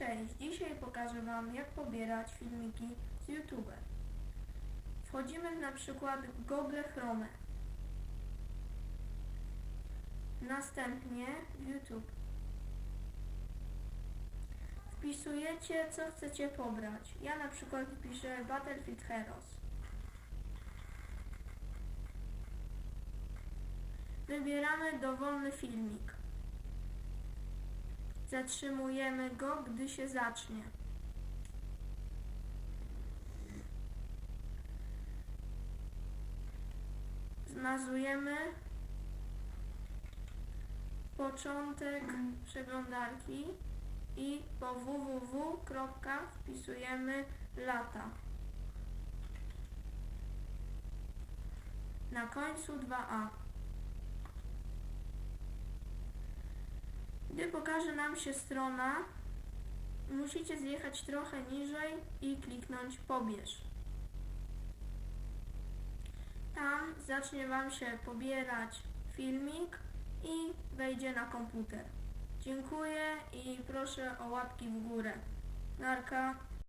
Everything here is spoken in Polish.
Cześć, dzisiaj pokażę Wam jak pobierać filmiki z YouTube. Wchodzimy na przykład w Google Chrome. Następnie YouTube. Wpisujecie co chcecie pobrać. Ja na przykład wpiszę Battlefield Heroes. Wybieramy dowolny filmik. Zatrzymujemy go, gdy się zacznie. Zmazujemy początek przeglądarki i po www. wpisujemy lata. Na końcu 2a. Gdy pokaże nam się strona, musicie zjechać trochę niżej i kliknąć pobierz. Tam zacznie Wam się pobierać filmik i wejdzie na komputer. Dziękuję i proszę o łapki w górę. Narka.